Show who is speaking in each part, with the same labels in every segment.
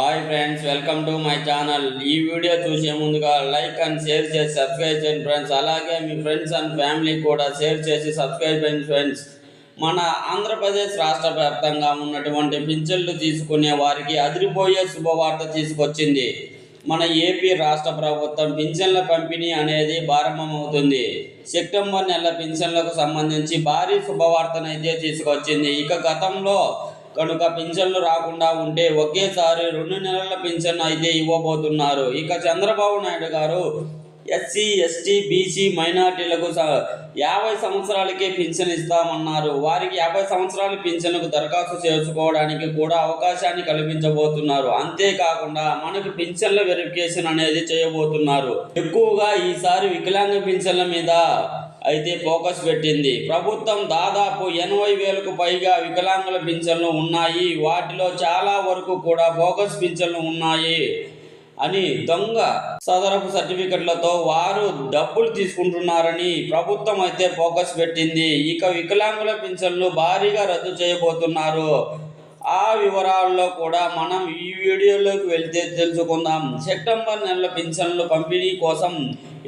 Speaker 1: Hi friends welcome to my channel. ఈ video చూసే ముందుగా లైక్ అండ్ షేర్ చేసి సబ్స్క్రైబ్ చేయండి ఫ్రెండ్స్. అలాగే మీ ఫ్రెండ్స్ అండ్ ఫ్యామిలీ కూడా షేర్ చేసి సబ్స్క్రైబ్ చేయండి ఫ్రెండ్స్. మన ఆంధ్రప్రదేశ్ రాష్ట్ర వ్యాప్తంగా ఉన్నటువంటి పింఛన్లు తీసుకునే వారికి అదిరిపోయే శుభవార్త తీసుకొచ్చింది. మన ఏపీ రాష్ట్ర ప్రభుత్వం పింఛన్ల పంపిణీ అనేది ప్రారంభమవుతుంది. సెప్టెంబర్ నెల పింఛన్లకు సంబంధించి భారీ శుభవార్తనైతే తీసుకొచ్చింది. ఇక గతంలో కనుక పింఛన్లు రాకుండా ఉంటే ఒకేసారి రెండు నెలల పింఛన్ అయితే ఇవ్వబోతున్నారు. ఇక చంద్రబాబు నాయుడు గారు ఎస్సీ ఎస్టీ బీసీ మైనార్టీలకు స- యాభై సంవత్సరాలకే పింఛన్ ఇస్తామన్నారు. వారికి యాభై సంవత్సరాల పింఛన్లకు దరఖాస్తు చేసుకోవడానికి కూడా అవకాశాన్ని కల్పించబోతున్నారు. అంతేకాకుండా మనకు పింఛన్ల వెరిఫికేషన్ అనేది చేయబోతున్నారు. ఎక్కువగా ఈసారి వికలాంగ పింఛన్ల మీద అయితే ఫోకస్ పెట్టింది. ప్రభుత్వం దాదాపు ఎనభై వేలకు పైగా వికలాంగుల పింఛన్లు ఉన్నాయి. వాటిలో చాలా వరకు కూడా ఫోకస్ పింఛన్లు ఉన్నాయి అని దొంగ సదరపు సర్టిఫికెట్లతో వారు డబ్బులు తీసుకుంటున్నారని ప్రభుత్వం అయితే ఫోకస్ పెట్టింది. ఇక వికలాంగుల పింఛన్లు భారీగా రద్దు చేయబోతున్నారు. ఆ వివరాల్లో కూడా మనం ఈ వీడియోలోకి వెళ్తే తెలుసుకుందాం. సెప్టెంబర్ నెల పింఛన్లు పంపిణీ కోసం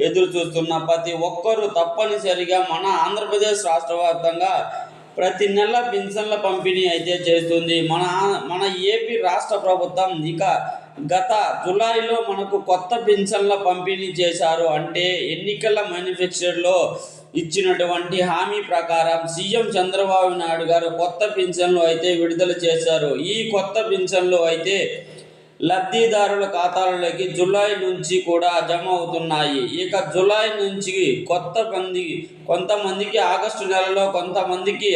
Speaker 1: ఎదురు చూస్తున్న ప్రతి ఒక్కరూ తప్పనిసరిగా మన ఆంధ్రప్రదేశ్ రాష్ట్ర వ్యాప్తంగా ప్రతి నెల పింఛన్ల పంపిణీ అయితే చేస్తుంది. మన మన ఏపీ రాష్ట్ర ప్రభుత్వం ఇక గత జులైలో మనకు కొత్త పింఛన్ల పంపిణీ చేశారు. అంటే ఎన్నికల మ్యానుఫ్యాక్చర్లో ఇచ్చినటువంటి హామీ ప్రకారం సీఎం చంద్రబాబు నాయుడు గారు కొత్త పింఛన్లు అయితే విడుదల చేశారు. ఈ కొత్త పింఛన్లు అయితే లబ్ధిదారుల ఖాతాలలోకి జూలై నుంచి కూడా జమ అవుతున్నాయి. ఇక జూలై నుంచి కొత్త మంది కొంతమందికి ఆగస్టు నెలలో కొంతమందికి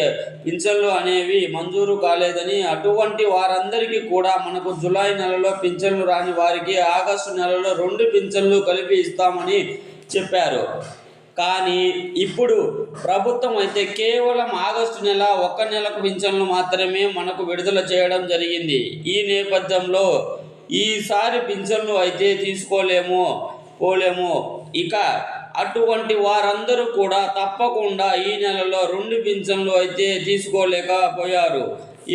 Speaker 1: పింఛన్లు అనేవి మంజూరు కాలేదని అటువంటి వారందరికీ కూడా మనకు జులై నెలలో పింఛన్లు రాని వారికి ఆగస్టు నెలలో రెండు పింఛన్లు కలిపి ఇస్తామని చెప్పారు. కానీ ఇప్పుడు ప్రభుత్వం అయితే కేవలం ఆగస్టు నెల ఒక్క నెలకు పింఛన్లు మాత్రమే మనకు విడుదల చేయడం జరిగింది. ఈ నేపథ్యంలో ఈసారి పింఛన్లు అయితే తీసుకోలేము పోలేము. ఇక అటువంటి వారందరూ కూడా తప్పకుండా ఈ నెలలో రెండు పింఛన్లు అయితే తీసుకోలేకపోయారు.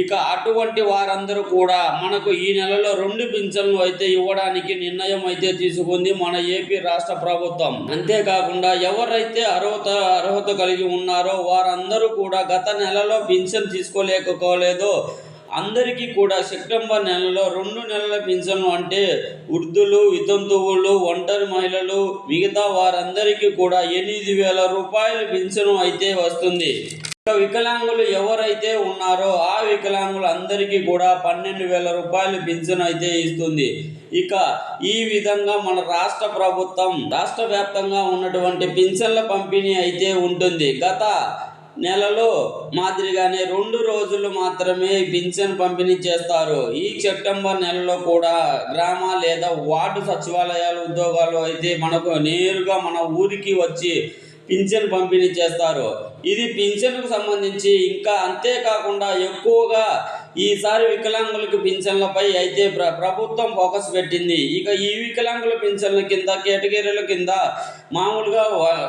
Speaker 1: ఇక అటువంటి వారందరూ కూడా మనకు ఈ నెలలో రెండు పింఛన్లు అయితే ఇవ్వడానికి నిర్ణయం అయితే తీసుకుంది మన ఏపీ రాష్ట్ర ప్రభుత్వం. అంతేకాకుండా ఎవరైతే అర్హత అర్హత కలిగి ఉన్నారో వారందరూ కూడా గత నెలలో పింఛన్ తీసుకోలేకపోలేదో. అందరికీ కూడా సెప్టెంబర్ నెలలో రెండు నెలల పింఛను అంటే వృద్ధులు వితంతువులు ఒంటరి మహిళలు మిగతా వారందరికీ కూడా ఎనిమిది వేల రూపాయల పింఛను అయితే వస్తుంది. ఇక వికలాంగులు ఎవరైతే ఉన్నారో ఆ వికలాంగులు అందరికీ కూడా పన్నెండు వేల రూపాయలు పింఛను అయితే ఇస్తుంది. ఇక ఈ విధంగా మన రాష్ట్ర ప్రభుత్వం రాష్ట్ర వ్యాప్తంగా ఉన్నటువంటి పింఛన్ల పంపిణీ అయితే ఉంటుంది. గత నెలలో మాదిరిగానే రెండు రోజులు మాత్రమే పింఛన్ పంపిణీ చేస్తారు. ఈ సెప్టెంబర్ నెలలో కూడా గ్రామ లేదా వార్డు సచివాలయాలు ఉద్యోగాలు అయితే మనకు నేరుగా మన ఊరికి వచ్చి పింఛన్ పంపిణీ చేస్తారు. ఇది పింఛన్కు సంబంధించి ఇంకా అంతేకాకుండా ఎక్కువగా ఈసారి వికలాంగులకు పింఛన్లపై అయితే ప్ర ప్రభుత్వం ఫోకస్ పెట్టింది. ఇక ఈ వికలాంగుల పింఛన్ల కింద కేటగిరీల కింద మామూలుగా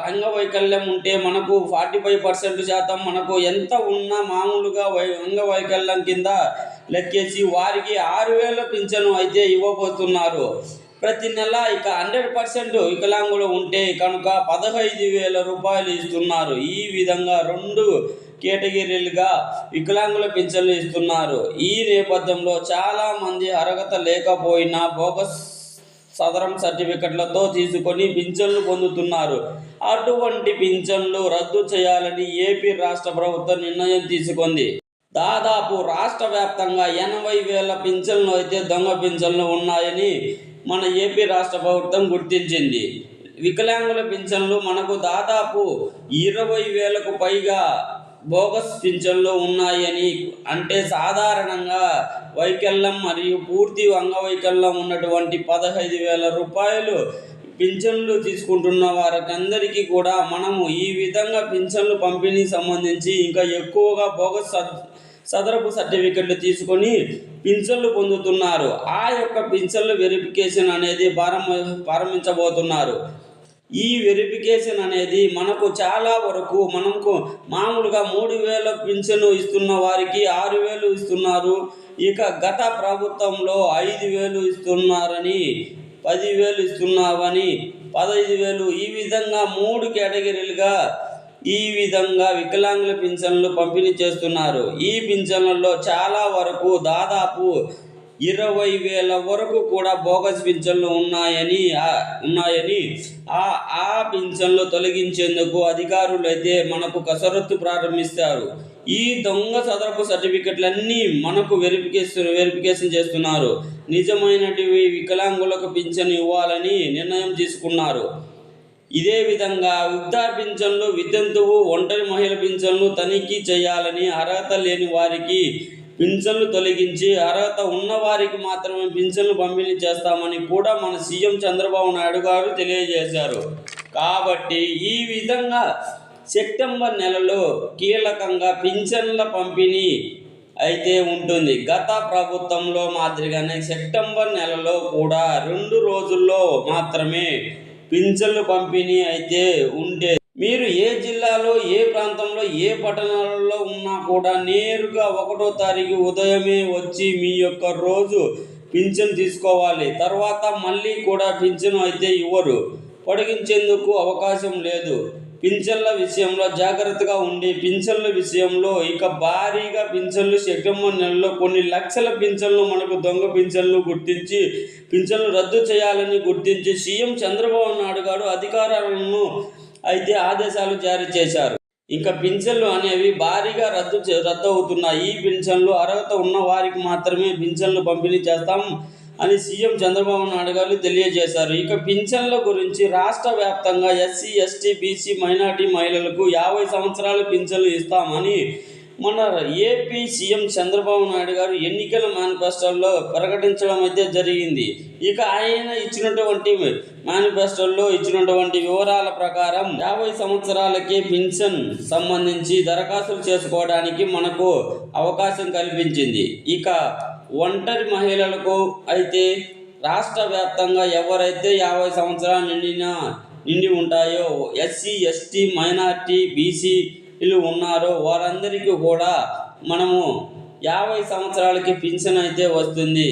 Speaker 1: అంగవైకల్యం ఉంటే మనకు ఫార్టీ ఫైవ్ పర్సెంట్ శాతం మనకు ఎంత ఉన్నా మామూలుగా వై అంగవైకల్యం కింద లెక్కేసి వారికి ఆరు వేల పింఛను అయితే ఇవ్వబోతున్నారు. ప్రతి నెల ఇక హండ్రెడ్ పర్సెంట్ వికలాంగులు ఉంటే కనుక పదహైదు వేల రూపాయలు ఇస్తున్నారు. ఈ విధంగా రెండు కేటగిరీలుగా వికలాంగుల పింఛన్లు ఇస్తున్నారు. ఈ నేపథ్యంలో చాలా మంది అర్హత లేకపోయినా బోగస్ సదరం సర్టిఫికెట్లతో తీసుకొని పింఛన్లు పొందుతున్నారు. అటువంటి పింఛన్లు రద్దు చేయాలని ఏపీ రాష్ట్ర ప్రభుత్వం నిర్ణయం తీసుకుంది. దాదాపు రాష్ట్ర వ్యాప్తంగా ఎనభై వేల పింఛన్లు అయితే దొంగ పింఛన్లు ఉన్నాయని మన ఏపీ రాష్ట్ర ప్రభుత్వం గుర్తించింది. వికలాంగుల పింఛన్లు మనకు దాదాపు ఇరవై వేలకు పైగా బోగస్ పింఛన్లు ఉన్నాయని అంటే సాధారణంగా వైకల్యం మరియు పూర్తి అంగవైకల్యం ఉన్నటువంటి పదహైదు వేల రూపాయలు పింఛన్లు తీసుకుంటున్న వారికి అందరికీ కూడా మనము ఈ విధంగా పింఛన్లు పంపిణీ సంబంధించి ఇంకా ఎక్కువగా బోగస్ సదరపు సర్టిఫికెట్లు తీసుకొని పింఛన్లు పొందుతున్నారు. ఆ యొక్క పింఛన్లు వెరిఫికేషన్ అనేది ప్రారంభ ప్రారంభించబోతున్నారు. ఈ వెరిఫికేషన్ అనేది మనకు చాలా వరకు మనకు మామూలుగా మూడు వేల పింఛను ఇస్తున్న వారికి ఆరు వేలు ఇస్తున్నారు. ఇక గత ప్రభుత్వంలో ఐదు వేలు ఇస్తున్నారని పదివేలు ఇస్తున్నావని పదహైదు వేలు ఈ విధంగా మూడు కేటగిరీలుగా ఈ విధంగా వికలాంగుల పింఛన్లు పంపిణీ చేస్తున్నారు. ఈ పింఛన్లలో చాలా వరకు దాదాపు ఇరవై వేల వరకు కూడా బోగస్ పింఛన్లు ఉన్నాయని ఉన్నాయని ఆ ఆ పింఛన్లు తొలగించేందుకు అధికారులు అయితే మనకు కసరత్తు ప్రారంభిస్తారు. ఈ దొంగ సదరపు సర్టిఫికెట్లన్నీ మనకు వెరిఫికేషన్ వెరిఫికేషన్ చేస్తున్నారు. నిజమైనటివి వికలాంగులకు పింఛన్ ఇవ్వాలని నిర్ణయం తీసుకున్నారు. ఇదే విధంగా వృద్ధా పింఛన్లు వితంతువు ఒంటరి మహిళ పింఛన్లు తనిఖీ చేయాలని అర్హత లేని వారికి పింఛన్లు తొలగించి అర్హత ఉన్న వారికి మాత్రమే పింఛన్లు పంపిణీ చేస్తామని కూడా మన సీఎం చంద్రబాబు నాయుడు గారు తెలియజేశారు. కాబట్టి ఈ విధంగా సెప్టెంబర్ నెలలో కీలకంగా పింఛన్ల పంపిణీ అయితే ఉంటుంది. గత ప్రభుత్వంలో మాదిరిగానే సెప్టెంబర్ నెలలో కూడా రెండు రోజుల్లో మాత్రమే పింఛన్లు పంపిణీ అయితే ఉండే మీరు ఏ జిల్లాలో ఏ ప్రాంతంలో ఏ పట్టణాలలో ఉన్నా కూడా నేరుగా ఒకటో తారీఖు ఉదయమే వచ్చి మీ యొక్క రోజు పింఛన్ తీసుకోవాలి. తర్వాత మళ్ళీ కూడా పింఛను అయితే ఇవ్వరు. పొడిగించేందుకు అవకాశం లేదు. పింఛన్ల విషయంలో జాగ్రత్తగా ఉండి పింఛన్ల విషయంలో ఇక భారీగా పింఛన్లు సెప్టెంబర్ నెలలో కొన్ని లక్షల పింఛన్లు మనకు దొంగ పింఛన్లు గుర్తించి పింఛన్లు రద్దు చేయాలని గుర్తించి సీఎం చంద్రబాబు నాయుడు గారు అధికారులను అయితే ఆదేశాలు జారీ చేశారు. ఇంకా పింఛన్లు అనేవి భారీగా రద్దు చే- రద్దు అవుతున్నాయి ఈ పింఛన్లు అర్హత ఉన్న వారికి మాత్రమే పింఛన్లు పంపిణీ చేస్తాం అని సీఎం చంద్రబాబు నాయుడు గారు తెలియజేశారు. ఇక పింఛన్ల గురించి రాష్ట్ర వ్యాప్తంగా ఎస్సీ ఎస్టీ బీసీ మైనార్టీ మహిళలకు యాభై సంవత్సరాలు పింఛన్లు ఇస్తామని మన ఏపీ సీఎం చంద్రబాబు నాయుడు గారు ఎన్నికల మేనిఫెస్టోలో ప్రకటించడం అయితే జరిగింది. ఇక ఆయన ఇచ్చినటువంటి మేనిఫెస్టోలో ఇచ్చినటువంటి వివరాల ప్రకారం యాభై సంవత్సరాలకే పింఛన్ సంబంధించి దరఖాస్తులు చేసుకోవడానికి మనకు అవకాశం కల్పించింది. ఇక ఒంటరి మహిళలకు అయితే రాష్ట్ర వ్యాప్తంగా ఎవరైతే యాభై సంవత్సరాలు నిండిన నిండి ఉంటాయో ఎస్సీ ఎస్టీ మైనార్టీ వీళ్ళు ఉన్నారో వారందరికీ కూడా మనము యాభై సంవత్సరాలకి పింఛన్ అయితే వస్తుంది.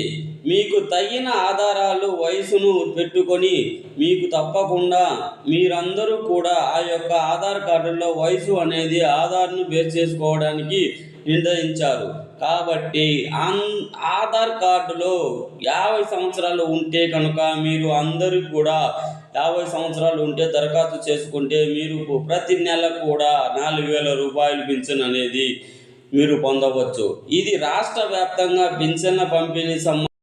Speaker 1: మీకు తగిన ఆధారాలు వయసును పెట్టుకొని మీకు తప్పకుండా మీరందరూ కూడా ఆ యొక్క ఆధార్ కార్డులో వయసు అనేది ఆధార్ను బేర్ చేసుకోవడానికి నిర్ణయించారు. కాబట్టి ఆన్ ఆధార్ కార్డులో యాభై సంవత్సరాలు ఉంటే కనుక మీరు అందరూ కూడా యాభై సంవత్సరాలు ఉంటే దరఖాస్తు చేసుకుంటే మీరు ప్రతి నెల కూడా నాలుగు వేల రూపాయలు పింఛన్ అనేది మీరు పొందవచ్చు. ఇది రాష్ట్ర వ్యాప్తంగా పింఛన్ల పంపిణీ సంబంధ